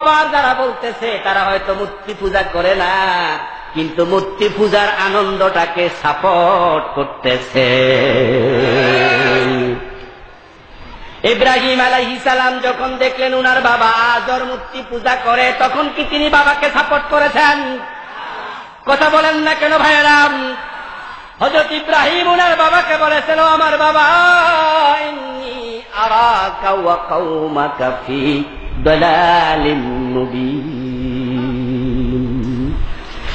আবার যারা বলতেছে, তারা হয়তো মূর্তি পূজা করে না, কিন্তু মূর্তি পূজার আনন্দটাকে সাপোর্ট করতেছে। ইব্রাহিম আলাইহিস সালাম যখন দেখলেন উনার বাবা আজর মূর্তি পূজা করে, তখন কি তিনি বাবাকে সাপোর্ট করেছেন? কথা বলেন না কেন ভাইয়েরাম হজরত ইব্রাহিম উনার বাবাকে বলেছেন আমার বাবা, ইন্নী আরাকা ওয়া কওমাকা ফি দালালিম মুবিন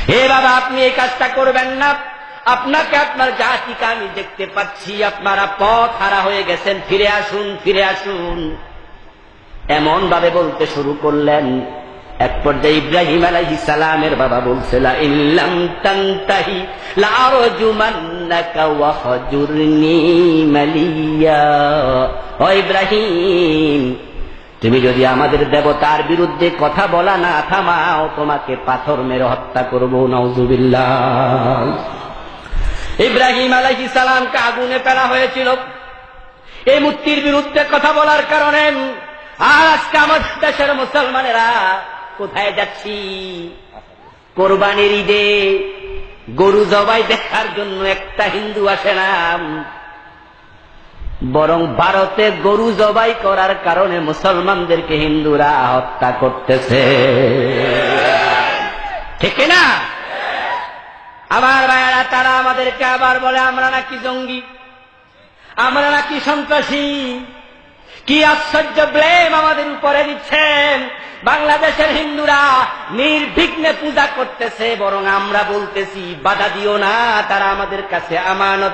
হে বাবা, আপনি এই কাজটা করবেন না। আপনাকে আপনার জাতিকে আমি দেখতে পাচ্ছি, আপনারা পথ হারা হয়ে গেছেন। ফিরে আসুন ফিরে আসুন। এমন ভাবে বলতে শুরু করলেন। এক পর্যায়ে ইব্রাহিম আলাইহি সালামের বাবা বলছিল ইল্লাম মালিয়া। ইব্রাহিম তুমি যদি আমাদের দেবতার বিরুদ্ধে কথা বলা না থামাও, তোমাকে পাথর মেরে হত্যা করব নওজুবিল্লাহ ইব্রাহিম আলাইহি সালামকে আগুনে ফেলা হয়েছিল। এই মূর্তির বিরুদ্ধে কথা বলার কারণে আর আজকে আমার দেশের মুসলমানেরা কোথায় যাচ্ছি? কোরবানির ঈদে গরু জবাই দেখার জন্য একটা হিন্দু আসে না বরং ভারতে গরু জবাই করার কারণে মুসলমানদেরকে হিন্দুরা হত্যা করতেছে। ঠিক না আমার ভাইয়ারা, তারা আমাদেরকে আবার বলে, আমরা নাকি জঙ্গি, আমরা নাকি সন্ত্রাসী। কি আশ্চর্য ব্লেম আমাদের উপরে দিচ্ছেন। বাংলাদেশের হিন্দুরা নির্বিঘ্নে পূজা করতেছে, বরং আমরা বলতেছি, বাধা দিও না, তারা আমাদের কাছে আমানত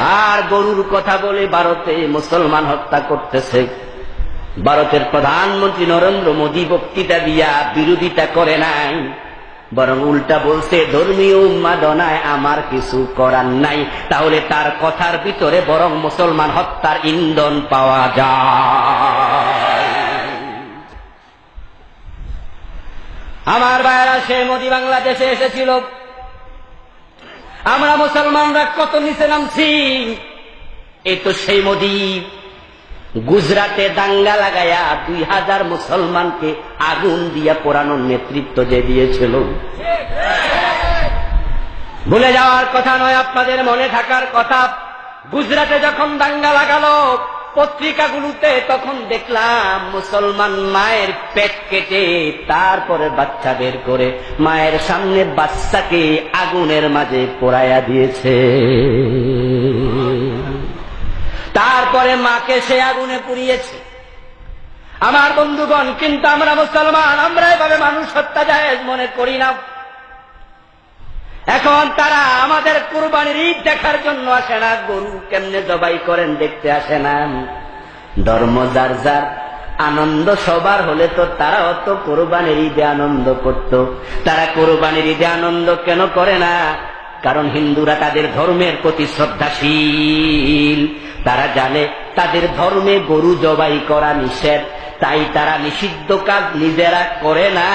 আর গরুর কথা বলে ভারতে মুসলমান হত্যা করতেছে। ভারতের প্রধানমন্ত্রী নরেন্দ্র মোদী বক্তৃতা দিয়া বিরোধিতা করে নাই, বরং উল্টা বলছে, ধর্মীয় উন্মাদনায় আমার কিছু করার নাই। তাহলে তার কথার ভিতরে বরং মুসলমান হত্যার ইন্ধন পাওয়া যায়। আমার ভাইয়েরা, সে মোদী বাংলাদেশে এসেছিল। আমরা মুসলমানরা কত নিচে নামছি? এই তো সেই মোদী। গুজরাটে দাঙ্গা লাগায়া দুই হাজার মুসলমানকে আগুন দিয়া পোড়ানোর নেতৃত্ব যে দিয়েছিল। ভুলে যাওয়ার কথা নয়, আপনাদের মনে থাকার কথা। গুজরাটে যখন দাঙ্গা লাগালো পত্রিকাগুলোতে তখন দেখলাম মুসলমান মায়ের পেট কেটে তারপরে বাচ্চা বের করে মায়ের সামনে বাচ্চাকে আগুনের মাঝে পোড়াইয়া দিয়েছে। তারপরে মাকে সে আগুনে পুড়িয়েছে। আমার বন্ধুগণ, কিন্তু আমরা মুসলমান, আমরা এভাবে মানুষ হত্যা যায় মনে করি না। এখন তারা আমাদের কুরবানির ঈদ দেখার জন্য আসে না। গরু কেমনে জবাই করেন দেখতে আসে না। ধর্ম যার যার, আনন্দ সবার হলে তো তারা অত কোরবানির ঈদে আনন্দ করত। তারা কোরবানির ঈদে আনন্দ কেন করে না? কারণ হিন্দুরা তাদের ধর্মের প্রতি শ্রদ্ধাশীল। তারা জানে তাদের ধর্মে গরু জবাই করা নিষেধ, তাই তারা নিষিদ্ধ কাজ নিজেরা করে না,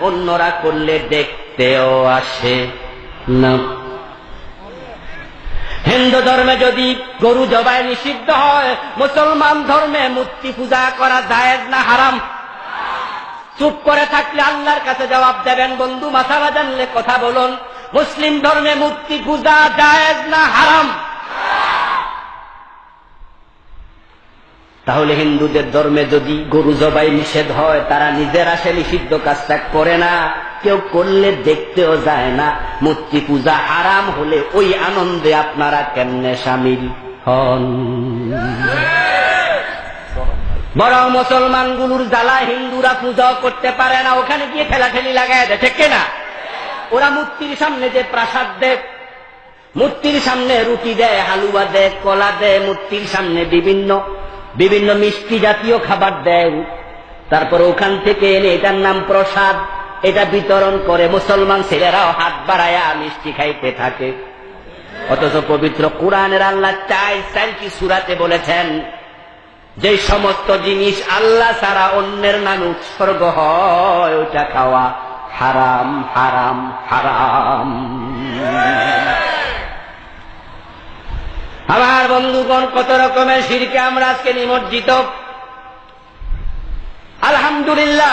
অন্যরা করলে দেখতেও আসে। না। হিন্দু ধর্মে যদি গরু জবাই নিষিদ্ধ হয়, মুসলমান ধর্মে মূর্তি পূজা করা জায়েজ না হারাম? চুপ করে থাকলে আল্লাহর কাছে জবাব দেবেন, বন্ধু মাসালা জানলে কথা বলুন। মুসলিম ধর্মে মূর্তি পূজা জায়েজ না হারাম? তাহলে হিন্দুদের ধর্মে যদি গরু জবাই নিষেধ হয়, তারা নিজেরা সে নিষিদ্ধ কাজটা করে না। কেউ করলে দেখতেও যায় না। মূর্তি পূজা হারাম হলে ওই আনন্দে আপনারা কেমনে সামিল হন? বরং মুসলমানগুলোর জ্বালা হিন্দুরা পূজাও করতে পারে না, ওখানে গিয়ে ঠেলাঠেলি লাগাই দেয়, ঠিক না ওরা মূর্তির সামনে যে প্রাসাদ দেয়, মূর্তির সামনে রুটি দেয়, হালুয়া দেয়, কলা দেয়, মূর্তির সামনে বিভিন্ন বিভিন্ন মিষ্টি জাতীয় খাবার দেয়। তারপর ওখান থেকে এনে এটার নাম প্রসাদ। এটা বিতরণ করে মুসলমান ছেলেরাও হাত বাড়ায়া মিষ্টি খাইতে থাকে। অথচ পবিত্র কোরআনের আল্লাহ চাই চাই কি সুরাতে বলেছেন, যে সমস্ত জিনিস আল্লাহ ছাড়া অন্যের নামে উৎসর্গ হয় ওটা খাওয়া হারাম হারাম হারাম। আমার বন্ধুগণ, কত রকমের সিরকে আমরা আজকে নিমজ্জিত। আলহামদুলিল্লাহ